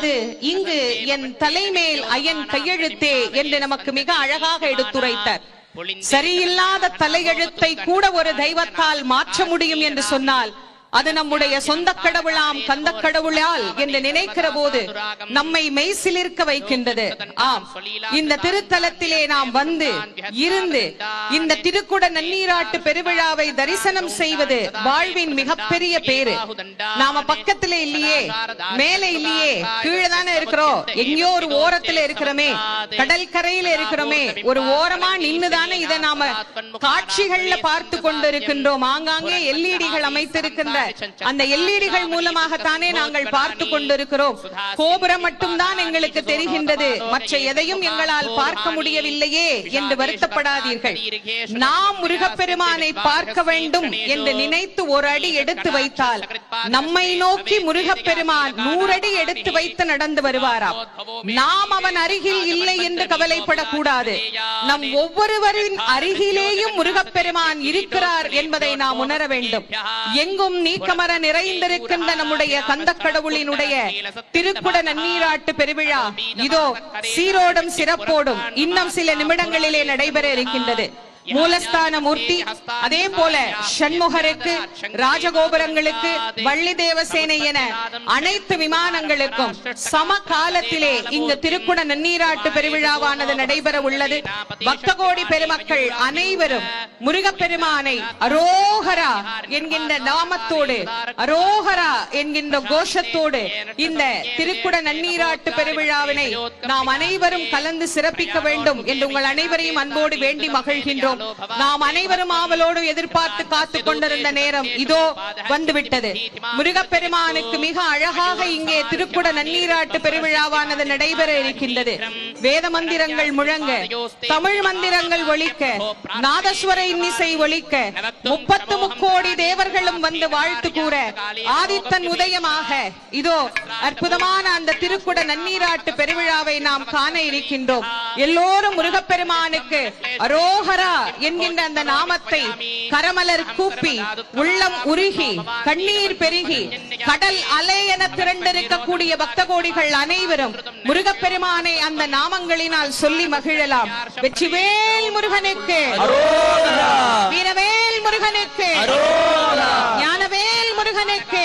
உள்ளது இங்கு என் தலைமேல் அயன் கையெழுத்தே என்று நமக்கு மிக அழகாக எடுத்துரைத்தார். சரியில்லாத தலையெழுத்தை கூட ஒரு தெய்வத்தால் மாற்ற முடியும் என்று சொன்னால் அது நம்முடைய சொந்த கடவுளாம் கந்த கடவுளால் என்று நினைக்கிற போது நம்மை மெய்சிலிருக்க வைக்கின்றது. ஆம். இந்த திருத்தலத்திலே நாம் வந்து இருந்து இந்த திருக்குட நன்னீராட்டு பெருவிழாவை தரிசனம் செய்வது வாழ்வின் மிகப்பெரிய பேரு நாம பக்கத்துல இல்லையே மேலே இல்லையே கீழே தானே இருக்கிறோம். எங்கேயோ ஒரு ஓரத்துல இருக்கிறோமே கடல் கரையில இருக்கிறோமே ஒரு ஓரமா நின்னுதானே இதை நாம காட்சிகள்ல பார்த்து கொண்டிருக்கின்றோம். ஆங்காங்கே எல்இடிகள் அமைத்திருக்கின்ற அந்த எல்இடிகள் மூலமாகத்தானே நாங்கள் பார்த்து கொண்டிருக்கிறோம். கோபுரம் மட்டும்தான் எங்களுக்கு தெரிகின்றது. மற்ற எதையும் எங்களால் பார்க்க முடியவில்லையே என்று வருத்தப்படாதீர்கள். நாம் முருகப்பெருமானை பார்க்க வேண்டும் என்று நினைத்து ஒரு அடி எடுத்து வைத்தால் நம்மை நோக்கி முருகப்பெருமான் நூறடி எடுத்து வைத்து நடந்து வருவாராம். நாம் அவன் அருகில் இல்லை என்று கவலைப்படக்கூடாது. நம் ஒவ்வொருவரின் அருகிலேயும் முருகப்பெருமான் இருக்கிறார் என்பதை நாம் உணர வேண்டும். எங்கும் நீக்கமர நிறைந்திருக்கின்ற நம்முடைய கந்த கடவுளினுடைய திருக்குட நன்னீராட்டு பெருவிழா. இதோ சீரோடும் சிறப்போடும் இன்னும் சில நிமிடங்களிலே நடைபெற இருக்கின்றது. மூலஸ்தான மூர்த்தி அதே போல ஷண்முகருக்கு ராஜகோபுரங்களுக்கு வள்ளி தேவசேனை என அனைத்து விமானங்களுக்கும் சம காலத்திலே இங்கு திருக்குட நன்னீராட்டு பெருவிழாவானது நடைபெற உள்ளது பக்த கோடி பெருமக்கள் அனைவரும் முருகப்பெருமானை அரோகரா என்கின்ற நாமத்தோடு அரோகரா என்கின்ற கோஷத்தோடு இந்த திருக்குட நன்னீராட்டு பெருவிழாவினை நாம் அனைவரும் கலந்து சிறப்பிக்க வேண்டும் என்று உங்கள் அனைவரையும் அன்போடு வேண்டி மகிழ்கின்றோம். நாம் அனைவரும் ஆவலோடு எதிர்பார்த்து காத்து கொண்டிருந்த நேரம் இதோ வந்துவிட்டது. முருகப்பெருமானுக்கு மிக அழகாக இங்கே திருக்குட நன்னீராட்டு பெருவிழாவானது நடைபெற இருக்கின்றது. வேத மந்திரங்கள் முழங்க தமிழ் மந்திரங்கள் ஒழிக்க நாதஸ்வர இன்னிசை ஒழிக்க முப்பத்து முக்கோடி தேவர்களும் வந்து வாழ்த்து கூற ஆதித்தன் உதயமாக. இதோ அற்புதமான அந்த திருக்குட நன்னீராட்டு பெருவிழாவை நாம் காண இருக்கின்றோம். எல்லோரும் முருகப்பெருமானுக்கு அரோகரா என்கின்ற அந்த நாமத்தை கரமலர் கூப்பி உள்ளம் உருகி கண்ணீர் பெருகி கடல் அலை என திரண்டிருக்கக்கூடிய பக்த கோடிகள் அனைவரும் முருகப்பெருமானை அந்த நாம நாமங்களினால் சொல்லி மகிழலாம். வெற்றிவேல் முருகனுக்கு. வீரவேல் முருகனுக்கு. ஞானவேல் முருகனுக்கு.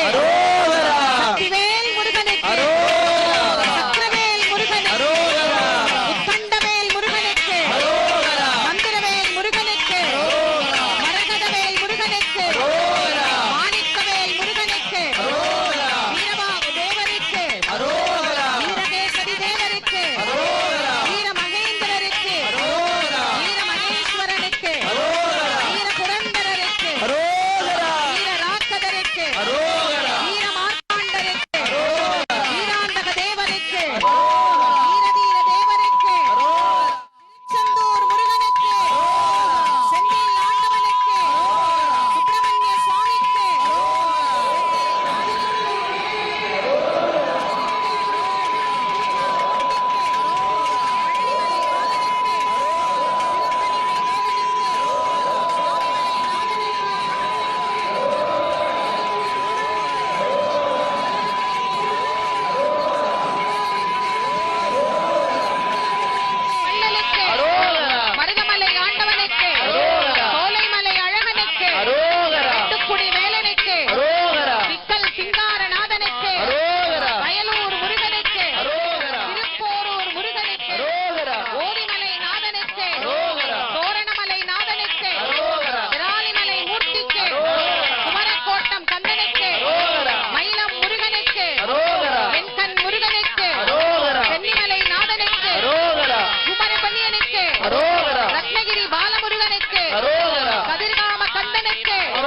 ataque.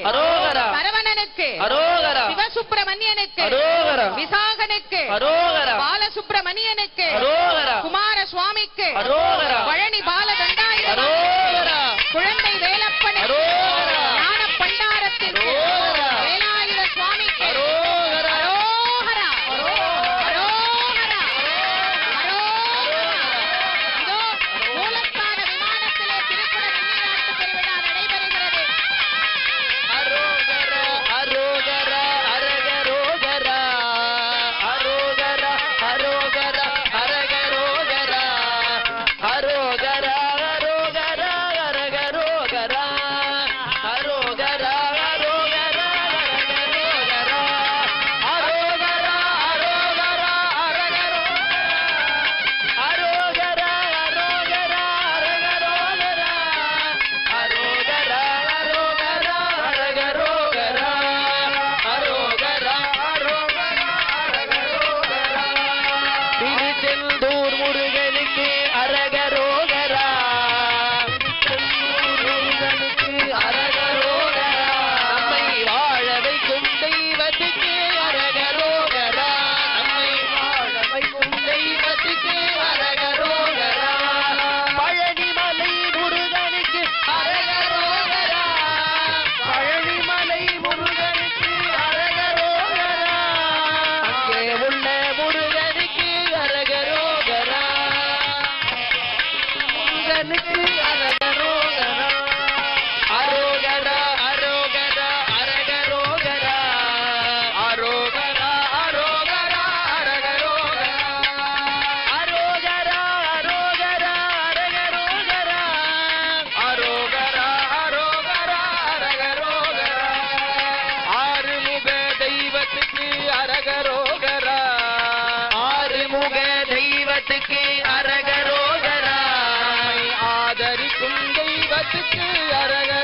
அரோகரா. சரவணனுக்கு அரோகரா. சிவசுப்பிரமணியனுக்கு அரோகரா. விசாகனுக்கு அரோகரா. பாலசுப்பிரமணியனுக்கு அரோகரா. குமார சுவாமிக்கு அரோகரா. பழனி பாலகன் அரகத்துக்கு அரக